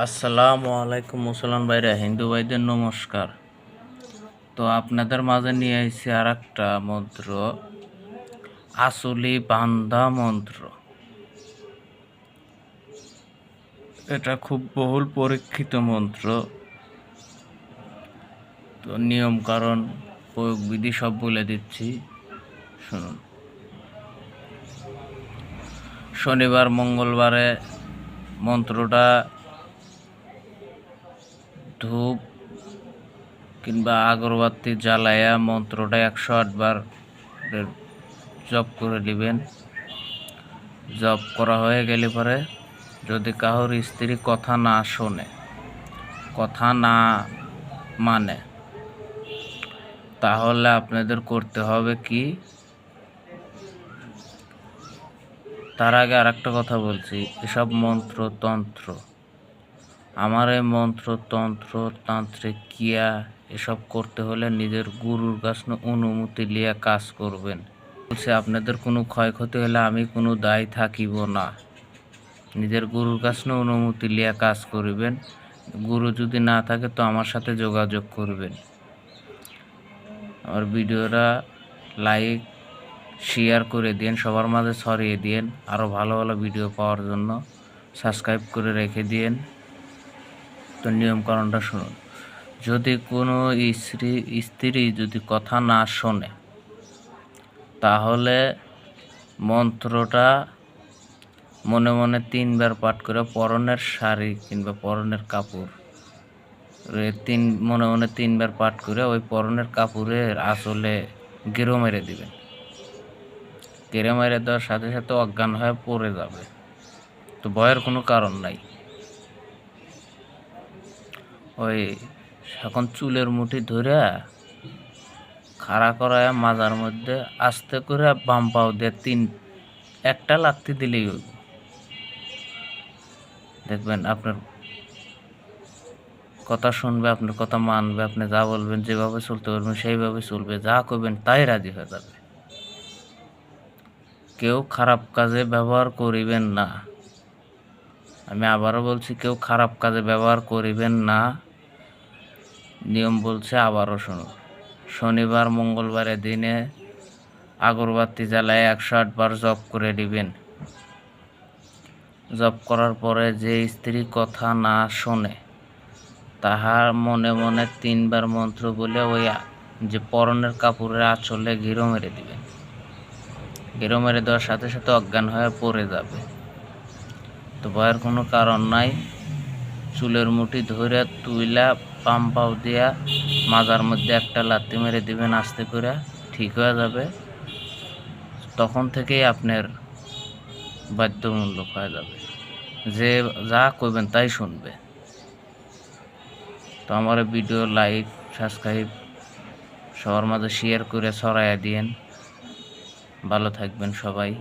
আসসালামু আলাইকুম মুসলমান ভাইরা, হিন্দু ভাইদের নমস্কার। তো আপনাদের মাঝে নিয়ে এসেছি আর একটা মন্ত্র আসলি বান্দা মন্ত্র। এটা খুব বহুল পরীক্ষিত মন্ত্র। তো নিয়ম কারণ, প্রয়োগ বিধি সব বলে দিচ্ছি। শুনুন। শনিবার, মঙ্গলবারে মন্ত্রটা ধূপ কিংবা আগরবাতি জ্বালায়া মন্ত্রটা একশো আটবার জপ করে নেবেন জপ করা হয়ে গেলে পরে যদি কারোর স্ত্রী কথা না শোনে, কথা না মানে তাহলে আপনাদের করতে হবে কি? তার আগে আর একটা কথা বলছি, এসব মন্ত্র তন্ত্র আমার মন্ত্র, তন্ত্র, তান্ত্রিক, ক্রিয়া এসব করতে হলে নিজের গুরুর কাছে অনুমতি নিয়ে কাজ করবেন। বলছে, আপনাদের কোনো ক্ষয়ক্ষতি হলে আমি কোনো দায় থাকিব না। নিজের গুরুর কাছে অনুমতি নিয়ে কাজ করবেন। গুরু যদি না থাকে তো আমার সাথে যোগাযোগ করবেন। আমার ভিডিওটা লাইক, শেয়ার করে দিন, সবার মাঝে ছড়িয়ে দিন আরও ভালো ভালো ভিডিও পাওয়ার জন্য। সাবস্ক্রাইব করে রেখে দিন। তো নিয়মকানুনটা শুনুন। যদি কোনো স্ত্রী স্ত্রী যদি কথা না শোনে, তাহলে মন্ত্রটা মনে মনে তিনবার পাঠ করে পরনের শাড়ি কিংবা পরনের কাপড় তিন, মনে মনে তিনবার পাঠ করে ওই পরনের কাপড়ের আসলে গেরো মেরে দিবেন। গেরো মেরে দেওয়ার সাথে সাথে অজ্ঞান হয়ে পড়ে যাবে। তো ভয়ের কোনো কারণ নাই। ওই এখন চুলের মুঠি ধরে খাড়া করায় মাজার মধ্যে আস্তে করে বাম পাও দিয়ে তিন, একটা লাত্তি দিলেই দেখবেন আপনার কথা শুনবে, আপনার কথা মানবে, আপনি যা বলবেন, যেভাবে চলতে পারবেন, সেইভাবে চলবে, যা করবেন তাই রাজি হয়ে যাবে। কেউ খারাপ কাজে ব্যবহার করিবেন না। আমি আবারও বলছি, কেউ খারাপ কাজে ব্যবহার করিবেন না। নিয়ম বলছে, আবারও শুনুন। শনিবার, মঙ্গলবারের দিনে আগরবাতি জ্বালায় একশো আটবার জপ করে দিবেন জপ করার পরে যে স্ত্রী কথা না শোনে তাহার মনে মনে তিনবার মন্ত্র বলে ওই যে পরনের কাপড়ের আঁচলে ঘিরো মেরে দিবেন। ঘিরো মেরে দেওয়ার সাথে সাথে অজ্ঞান হয়ে পড়ে যাবে। তো ভয়ের কোনো কারণ নাই। চুলের মুঠি ধরে তুইলা পাম পাও দিয়া মাজার মধ্যে একটা লাত্তি মেরে দিবেন আস্তে করে, ঠিক হয়ে যাবে। তখন থেকেই আপনার বাধ্যমূলক হয়ে যাবে। যে যা করবেন তাই শুনবে। তো আমার ভিডিও লাইক, সাবস্ক্রাইব সবার মাঝে শেয়ার করে ছড়াইয়া দিয়েন। ভালো থাকবেন সবাই।